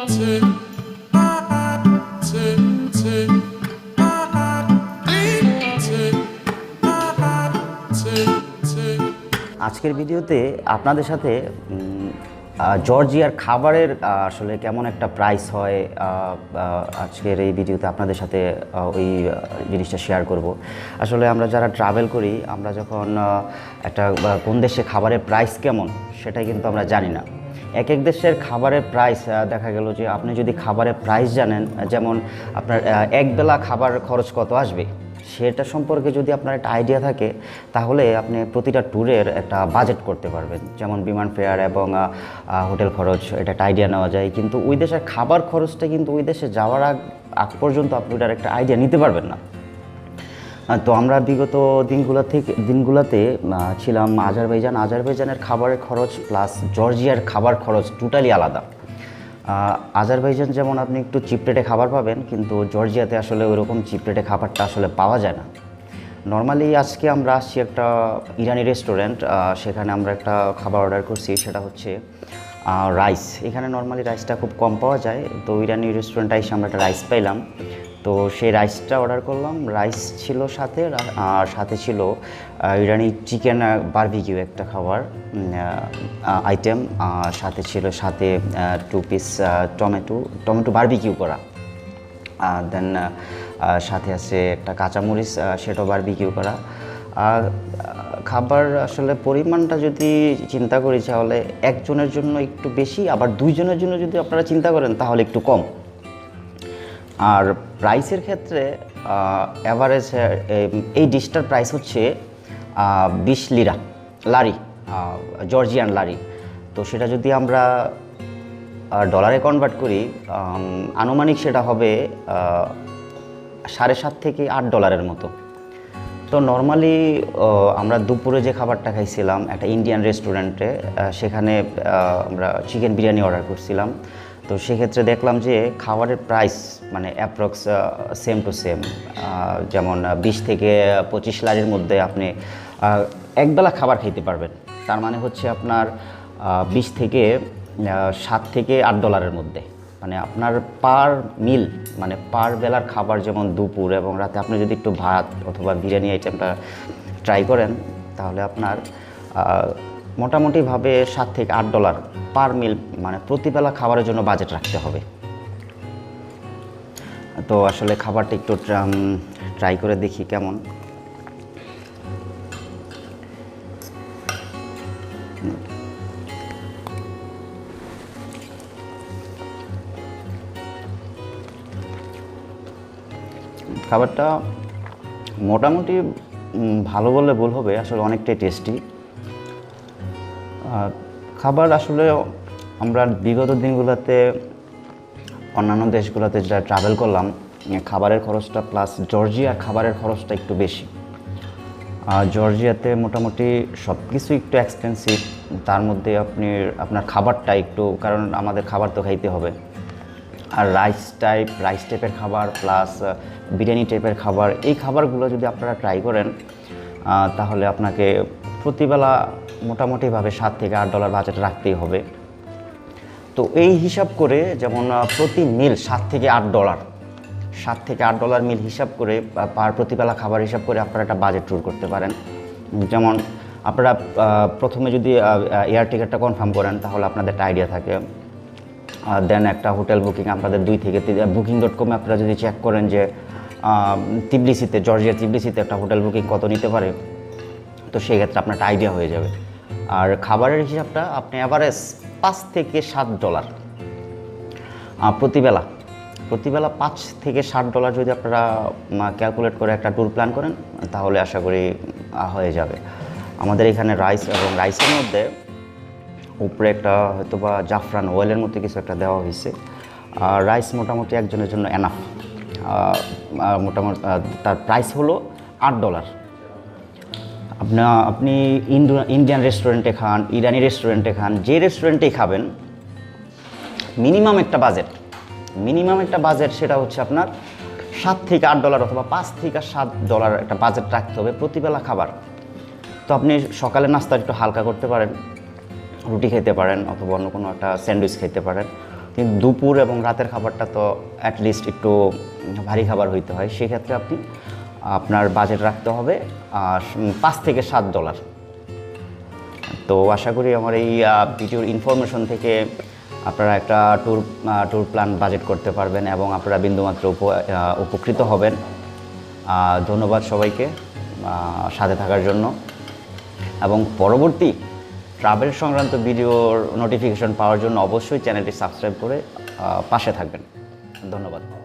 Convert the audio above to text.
আজকের ভিডিওতে আপনাদের সাথে জর্জিয়ার খাবারের আসলে কেমন একটা প্রাইস হয় আজকের এই ভিডিওতে আপনাদের সাথে ওই জিনিসটা শেয়ার করব। আসলে আমরা যারা ট্রাভেল করি, আমরা যখন একটা কোন দেশে খাবারের প্রাইস কেমন, সেটাই কিন্তু আমরা জানি না। এক এক দেশের খাবারের প্রাইস দেখা গেল যে আপনি যদি খাবারের প্রাইস জানেন যেমন আপনার একবেলা খাবার খরচ কত আসবে? সেটা সম্পর্কে যদি আপনার একটা আইডিয়া থাকে, তাহলে আপনি প্রতিটা ট্যুরের একটা বাজেট করতে পারবেন। যেমন বিমান ফেয়ার এবং হোটেল খরচ, এটা একটা আইডিয়া নেওয়া যায়। কিন্তু ওই দেশের খাবার খরচটা কিন্তু ওই দেশে যাওয়ার আগ আগ পর্যন্ত আপনি ওটার একটা আইডিয়া নিতে পারবেন না। তো আমরা বিগত দিনগুলো থেকে দিনগুলোতে ছিলাম আজারবাইজান। আজারবাইজানের খাবারের খরচ প্লাস জর্জিয়ার খাবার খরচ টোটালি আলাদা। আজারবাইজান যেমন আপনি একটু চিপ রেটে খাবার পাবেন, কিন্তু জর্জিয়াতে আসলে ওইরকম চিপ রেটে খাবারটা আসলে পাওয়া যায় না। নর্মালি আজকে আমরা আসছি একটা ইরানি রেস্টুরেন্ট সেখানে আমরা একটা খাবার অর্ডার করছি, সেটা হচ্ছে রাইস এখানে নর্মালি রাইসটা খুব কম পাওয়া যায়, তো ইরানি রেস্টুরেন্টে এসে আমরা একটা রাইস পাইলাম। তো সেই রাইসটা অর্ডার করলাম। রাইস ছিল সাথে, আর সাথে ছিল ইরানি চিকেন বারবিকিউ একটা খাবার আইটেম সাথে ছিল, সাথে two piece tomato tomato barbecue করা। দেন সাথে আছে একটা কাঁচামরিচ সেটাও বারবিকিউ করা। আর খাবার আসলে পরিমাণটা যদি চিন্তা করি, তাহলে একজনের জন্য একটু বেশি, আবার দুইজনের জন্য যদি আপনারা চিন্তা করেন, তাহলে একটু কম। আর প্রাইসের ক্ষেত্রে অ্যাভারেজ এই ডিশটার প্রাইস হচ্ছে বিশ লিরা লারি জর্জিয়ান লারি তো সেটা যদি আমরা ডলারে কনভার্ট করি আনুমানিক সেটা হবে সাড়ে সাত থেকে আট ডলারের মতো। তো নর্মালি আমরা দুপুরে যে খাবারটা খাইছিলাম, একটা ইন্ডিয়ান রেস্টুরেন্টে সেখানে আমরা চিকেন বিরিয়ানি অর্ডার করছিলাম। তো সেক্ষেত্রে দেখলাম যে খাবারের প্রাইস মানে অ্যাপ্রক্স সেম টু সেম যেমন বিশ থেকে পঁচিশ লারির মধ্যে আপনি একবেলা খাবার খেতে পারবেন। তার মানে হচ্ছে আপনার বিশ থেকে সাত থেকে আট ডলারের মধ্যে। মানে আপনার পার মিল মানে পার বেলার খাবার যেমন দুপুর এবং রাতে আপনি যদি একটু ভাত অথবা বিরিয়ানি আইটেমটা ট্রাই করেন, তাহলে আপনার মোটামুটিভাবে সাত থেকে আট ডলার পার মিল মানে প্রতিবেলা খাবারের জন্য বাজেট রাখতে হবে। তো আসলে খাবারটা একটু ট্রাই করে দেখি কেমন। খাবারটা মোটামুটি ভালো বললে ভুল হবে, আসলে অনেকটাই টেস্টি খাবার আসলে আমরা বিগত দিনগুলোতে অন্যান্য দেশগুলোতে যা ট্রাভেল করলাম খাবারের খরচটা প্লাস জর্জিয়ার খাবারের খরচটা একটু বেশি। আর জর্জিয়াতে মোটামুটি সব কিছু একটু এক্সপেন্সিভ তার মধ্যে আপনি, আপনার খাবারটা একটু, কারণ আমাদের খাবার তো খাইতে হবে। আর রাইস টাইপ রাইস টাইপের খাবার প্লাস বিরিয়ানি টাইপের খাবার, এই খাবারগুলো যদি আপনারা ট্রাই করেন তাহলে আপনাকে প্রতিবেলা মোটামুটিভাবে সাত থেকে আট ডলার বাজেট রাখতেই হবে। তো এই হিসাব করে যেমন প্রতি মিল সাত থেকে আট ডলার সাত থেকে আট ডলার মিল হিসাব করে পার প্রতিবেলা খাবার হিসাব করে আপনারা একটা বাজেট ট্যুর করতে পারেন। যেমন, আপনারা প্রথমে যদি এয়ার টিকিটটা কনফার্ম করেন, তাহলে আপনাদের একটা আইডিয়া থাকে। দেন একটা হোটেল বুকিং আপনাদের দুই থেকে বুকিং ডট কমে আপনারা যদি চেক করেন যে তিবলিসিতে জর্জিয়া তিবলিসিতে একটা হোটেল বুকিং কত নিতে পারে, তো সেই ক্ষেত্রে আপনার একটা আইডিয়া হয়ে যাবে। আর খাবারের হিসাবটা আপনি অ্যাভারেজ পাঁচ থেকে সাত ডলার প্রতিবেলা প্রতিবেলা পাঁচ থেকে ষাট ডলার যদি আপনারা ক্যালকুলেট করে একটা ট্যুর প্ল্যান করেন, তাহলে আশা করি হয়ে যাবে। আমাদের এখানে রাইস এবং রাইসের মধ্যে উপরে একটা হয়তো বা জাফরান ওয়েলের মধ্যে কিছু একটা দেওয়া হয়েছে। আর রাইস মোটামুটি একজনের জন্য এনাফ মোটামুটি তার প্রাইস হলো আট ডলার আপনি আপনি ইন্ডো- ইন্ডিয়ান রেস্টুরেন্টে খান, ইরানি রেস্টুরেন্টে খান, যে রেস্টুরেন্টেই খাবেন মিনিমাম একটা বাজেট মিনিমাম একটা বাজেট সেটা হচ্ছে আপনার সাত থেকে আট ডলার অথবা পাঁচ থেকে সাত ডলার একটা বাজেট রাখতে হবে প্রতিবেলা খাবার। তো আপনি সকালে নাস্তা একটু হালকা করতে পারেন, রুটি খেতে পারেন অথবা অন্য কোনো একটা স্যান্ডউইচ খেতে পারেন। কিন্তু দুপুর এবং রাতের খাবারটা তো অ্যাটলিস্ট একটু ভারী খাবার হইতে হয়, সেক্ষেত্রে আপনি আপনার বাজেট রাখতে হবে আর পাঁচ থেকে সাত ডলার তো আশা করি আমার এই ভিডিওর ইনফরমেশন থেকে আপনারা একটা ট্যুর ট্যুর প্ল্যান বাজেট করতে পারবেন এবং আপনারা বিন্দুমাত্র উপ উপকৃত হবেন। ধন্যবাদ সবাইকে সাথে থাকার জন্য। এবং পরবর্তী ট্রাভেল সংক্রান্ত ভিডিওর নোটিফিকেশন পাওয়ার জন্য অবশ্যই চ্যানেলটি সাবস্ক্রাইব করে পাশে থাকবেন। ধন্যবাদ।